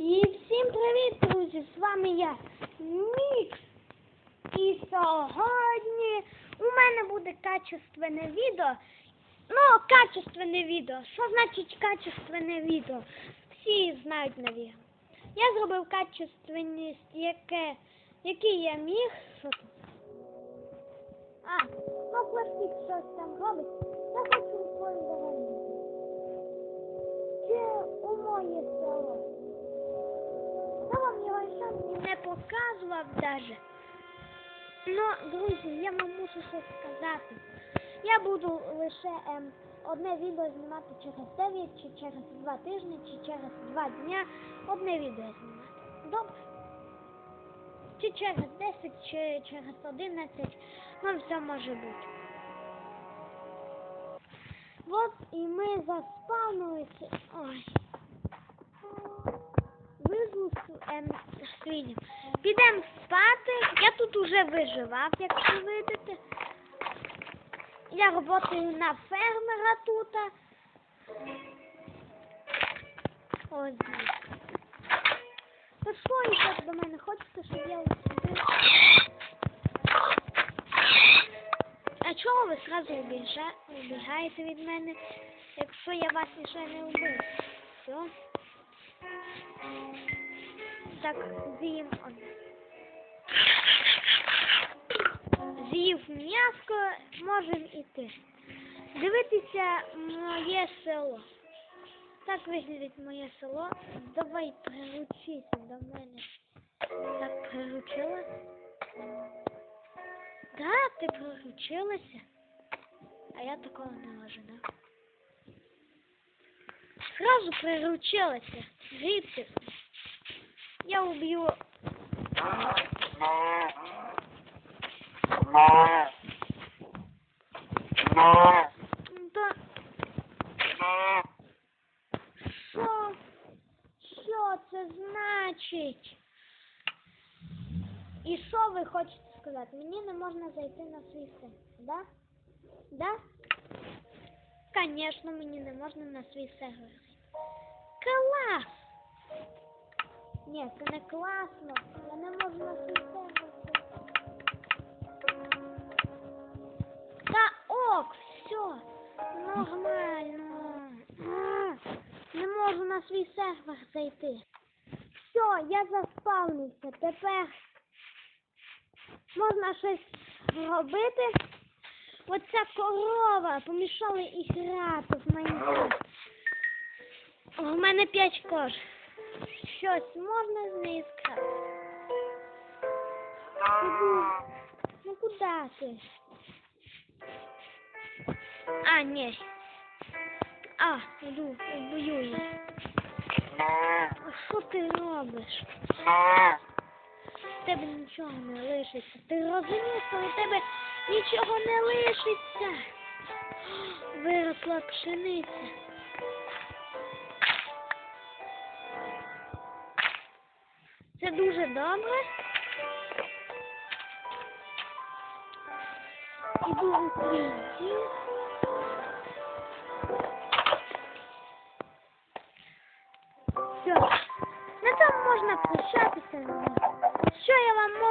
І всім привіт, друзі! З вами я, Мікс. І сьогодні у мене буде качественне відео. Ну, качественне відео. Що значить качественне відео? Всі знають, навірно. Я зробив качественність, яке, який я міг. Що тут? А, ну пластик щось там робить. Я хочу свою дорогу. Чи у моє село? Не показував даже. Ну, друзі, я вам мушу щось сказати. Я буду лише ем, одне відео знімати через 9, чи через 2 тижні, чи через 2 дня. Одне відео знімати. Добре? Чи через 10, чи через 11. Ну, все може бути. Вот і ми заспавнилися. Ой. Визву ем, свиню. Підемо спати. Я тут уже виживав, якщо видите. Я працюю на фермера тут. Звідси. То що йдете до мене? Хочете, щоб я сюди? А чого ви зразу убіжа... убігаєте від мене, якщо я вас ще не вбив? Все. Так, з'їм одне. З'їв м'яско, можемо іти. Дивитися моє село. Так виглядить моє село. Давай приручися до мене. Так приручилась? Да, ти приручилася. А я такого не ожидав. Сразу приручилася. Звідси. Я уб'ю. Да. Що? Що це значить? І що ви хочете сказати? Мені не можна зайти на свій сайт, да? Да? Конечно, мені не можна на свій сервер. Клас! Ні, це не класно. Я не можу на зайти. Та ок, все, нормально. Не можу на свій сервер зайти. Все, я заспавнився. Тепер можна щось робити. Оця корова помішала і грати в Майнкрафт. У мене п'ять кож. Щось можна з неї скрати? Ну куди ти? А, ні. А, іду, вбою її. А що ти робиш? В тебе нічого не лишиться. Ти розумієш, що у тебе нічого не лишиться. Виросла пшениця. Це дуже добре. Іду у свій дім. Все. На цьому можна прощатися. Що я вам можу